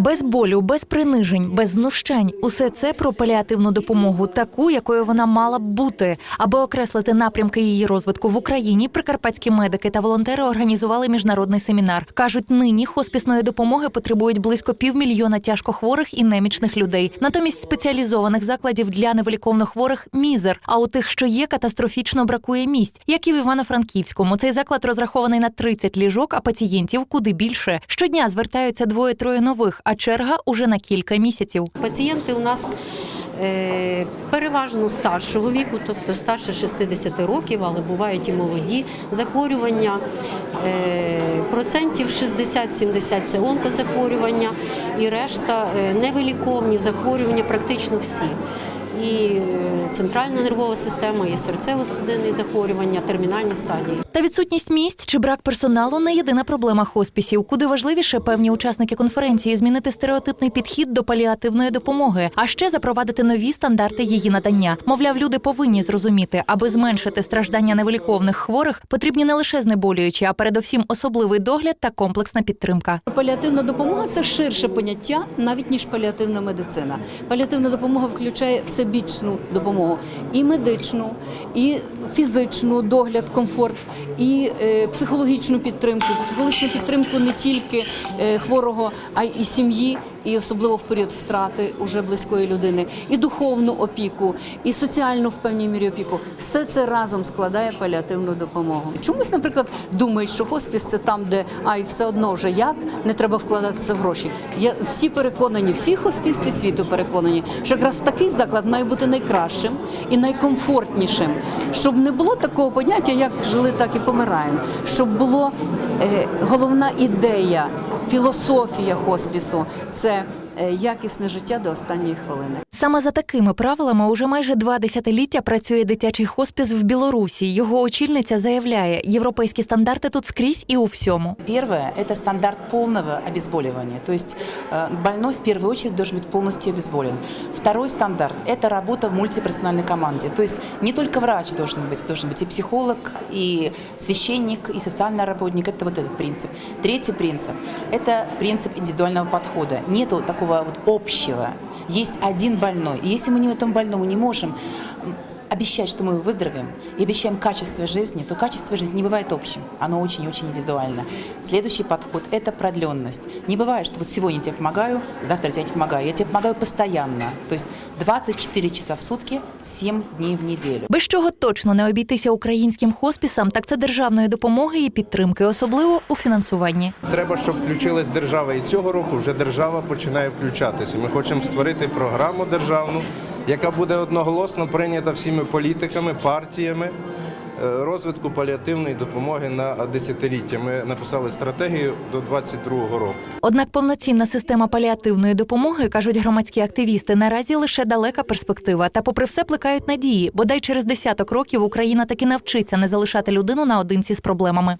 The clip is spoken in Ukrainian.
Без болю, без принижень, без знущань. Усе це про паліативну допомогу, таку, якою вона мала б бути. Аби окреслити напрямки її розвитку в Україні, прикарпатські медики та волонтери організували міжнародний семінар. кажуть, нині хоспісної допомоги потребують близько півмільйона тяжкохворих і немічних людей. Натомість спеціалізованих закладів для невиліковно хворих мізер. А у тих, що є, катастрофічно бракує місць, як і в Івано-Франківському. Цей заклад розрахований на 30 ліжок, а пацієнтів куди більше. Щодня звертаються двоє-троє нових, а черга уже на кілька місяців. Пацієнти у нас е, переважно старшого віку, тобто старше 60 років, але бувають і молоді захворювання. Е, Процентів 60-70 це онкозахворювання, і решта е, невиліковні захворювання, практично всі. І центральна нервова система, і серцево-судинні захворювання, термінальні стадії. Та відсутність місць чи брак персоналу не єдина проблема хоспісів. Куди важливіше певні учасники конференції змінити стереотипний підхід до паліативної допомоги, а ще запровадити нові стандарти її надання. Мовляв, люди повинні зрозуміти, аби зменшити страждання невиліковних хворих, потрібні не лише знеболюючі, а передовсім особливий догляд та комплексна підтримка. Паліативна допомога це ширше поняття, навіть ніж паліативна медицина. Паліативна допомога включає всебічну допомогу і медичну, і фізичну догляд, комфорт, і е, психологічну підтримку. Психологічну підтримку не тільки е, хворого, а й сім'ї, і особливо в період втрати уже близької людини, і духовну опіку, і соціальну в певній мірі опіку. Все це разом складає паліативну допомогу. Чомусь, наприклад, думають, що хоспіс це там, де ай, все одно вже як не треба вкладатися в гроші. Я всі переконані, всі хоспісти світу переконані, що якраз такий заклад має бути найкращим і найкомфортнішим, щоб не було такого поняття, як жили, так і помираємо. Щоб було е, головна ідея, філософія хоспісу це е, якісне життя до останньої хвилини. Саме за такими правилами уже майже два десятиліття працює дитячий хоспіс в Білорусі. Його очільниця заявляє, європейські стандарти тут скрізь і у всьому. Первое – это стандарт полного обезболивания. То есть э, больной в первую очередь должен быть полностью обезболен. Второй стандарт – это работа в мультиперсональной команде. То есть не только врач должен быть, должен быть и психолог, и священник, и социальный работник. Это вот этот принцип. Третий принцип – это принцип индивидуального подхода. Нету такого вот общего. Есть один больной. И если мы не больном больному не можем обещать, что мы выздоровеем, и обещаем качество жизни, то качество жизни не бывает общим. Оно очень-очень индивидуально. Следующий подход – это продленность. Не бывает, что вот сегодня я тебе помогаю, завтра я тебе не помогаю. Я тебе помогаю постоянно. То есть 24 часа в сутки, 7 дней в неделю. Без чого точно не обійтися українським хоспісам, так це державної допомоги і підтримки, особливо у фінансуванні. Треба, щоб включилась держава. І цього року вже держава починає включатися. Ми хочемо створити програму державну, яка буде одноголосно прийнята всіми політиками, партіями е, розвитку паліативної допомоги на десятиліття. Ми написали стратегію до 2022 року. Однак повноцінна система паліативної допомоги, кажуть громадські активісти, наразі лише далека перспектива. Та, попри все, плекають надії, бодай через десяток років Україна таки навчиться не залишати людину наодинці з проблемами.